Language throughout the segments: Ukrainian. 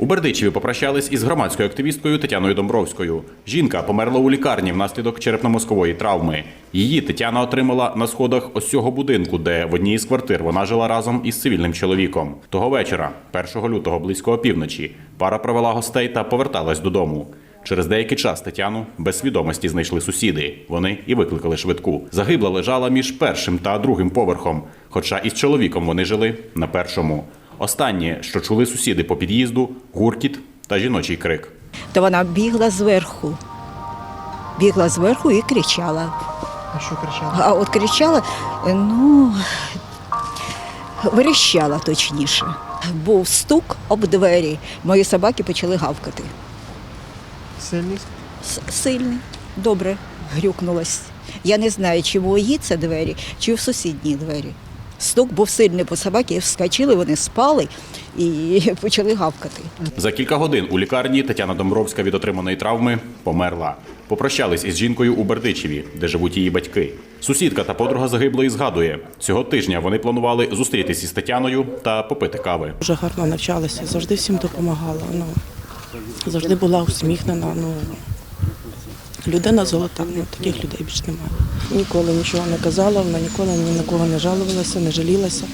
У Бердичеві попрощались із громадською активісткою Тетяною Домбровською. Жінка померла у лікарні внаслідок черепно-мозкової травми. Її Тетяна отримала на сходах ось цього будинку, де в одній із квартир вона жила разом із цивільним чоловіком. Того вечора, 1 лютого близько опівночі, пара провела гостей та поверталась додому. Через деякий час Тетяну без свідомості знайшли сусіди. Вони і викликали швидку. Загибла лежала між першим та другим поверхом, хоча із чоловіком вони жили на першому. Останнє, що чули сусіди по під'їзду, гуркіт та жіночий крик. То вона бігла зверху. Бігла зверху і кричала. А що кричали? А от кричала, ну, верещала точніше. Був стук об двері. Мої собаки почали гавкати. Сильний? Сильний, добре грюкнулась. Я не знаю, чи в мої це двері, чи в сусідні двері. Стук був сильний, бо собаки вскочили, вони спали і почали гавкати. За кілька годин у лікарні Тетяна Домбровська від отриманої травми померла. Попрощались із жінкою у Бердичеві, де живуть її батьки. Сусідка та подруга загиблої згадує, цього тижня вони планували зустрітись із Тетяною та попити кави. Дуже гарно навчалася, завжди всім допомагала. Ну, завжди була усміхнена. Ну, людина золота, ну, таких людей більше немає. Ніколи нічого не казала, вона ніколи ні на кого не жалувалася, не жалілася.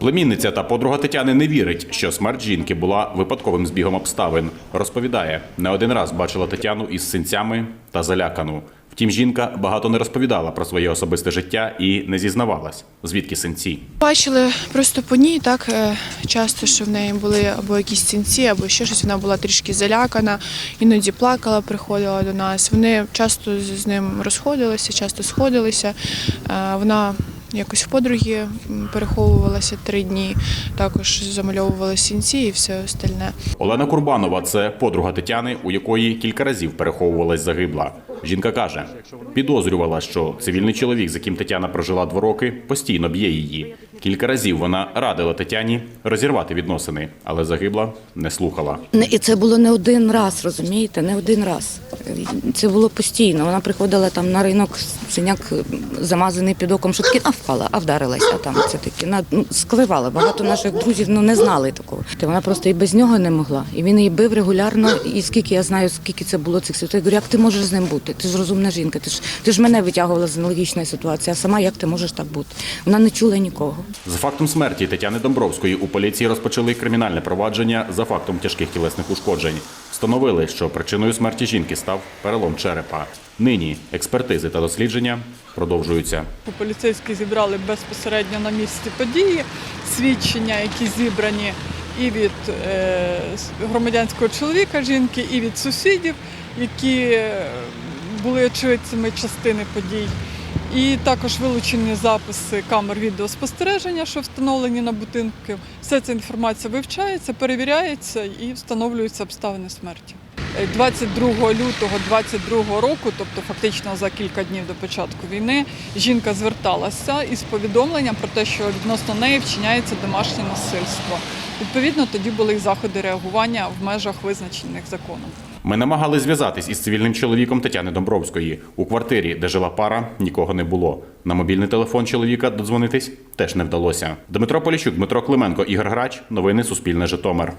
Племінниця та подруга Тетяни не вірить, що смерть жінки була випадковим збігом обставин. Розповідає, не один раз бачила Тетяну із синцями та залякану. Втім, жінка багато не розповідала про своє особисте життя і не зізнавалась, звідки синці. Бачили просто по ній так е, часто, що в неї були або якісь цінці, або ще щось. Вона була трішки залякана, іноді плакала, приходила до нас. Вони часто з з ним розходилися, часто сходилися. Е, Вона якось в подруги переховувалася три дні, також замальовувала сінці і все остальне. Олена Курбанова це подруга Тетяни, у якої кілька разів переховувалась загибла. Жінка каже, підозрювала, що цивільний чоловік, з яким Тетяна прожила два роки, постійно б'є її. Кілька разів вона радила Тетяні розірвати відносини, але загибла не слухала. І це було не один раз, розумієте, не один раз. Це було постійно. Вона приходила там на ринок, синяк замазаний під оком, що таки, а впала, а вдарилася. Там це таке. На- ну, скливала. Багато наших друзів ну, не знали такого. Та вона просто і без нього не могла. І він її бив регулярно. І скільки я знаю, скільки це було цих ситуацій. Я говорю, як ти можеш з ним бути? Ти ж розумна жінка, ти ж ти ж мене витягувала з аналогічної ситуації, а сама як ти можеш так бути? Вона не чула нікого. За фактом смерті Тетяни Домбровської у поліції розпочали кримінальне провадження за фактом тяжких тілесних ушкоджень. Встановили, що причиною смерті жінки став перелом черепа. Нині експертизи та дослідження продовжуються. Поліцейські зібрали безпосередньо на місці події свідчення, які зібрані і від е, громадянського чоловіка жінки, і від сусідів, які е, були очевидцями частини подій. І також вилучені записи камер відеоспостереження, що встановлені на будинки. Вся ця інформація вивчається, перевіряється і встановлюються обставини смерті. Е, 22 лютого 22 року, тобто фактично за кілька днів до початку війни, жінка зверталася із повідомленням про те, що відносно неї вчиняється домашнє насильство. Відповідно, тоді були й заходи реагування в межах визначених законом. Ми намагали зв'язатись із цивільним чоловіком Тетяни Домбровської. У квартирі, де жила пара, нікого не було. На мобільний телефон чоловіка додзвонитись теж не вдалося. Дмитро Поліщук, Дмитро Клименко, Ігор Грач. Новини Суспільне Житомир.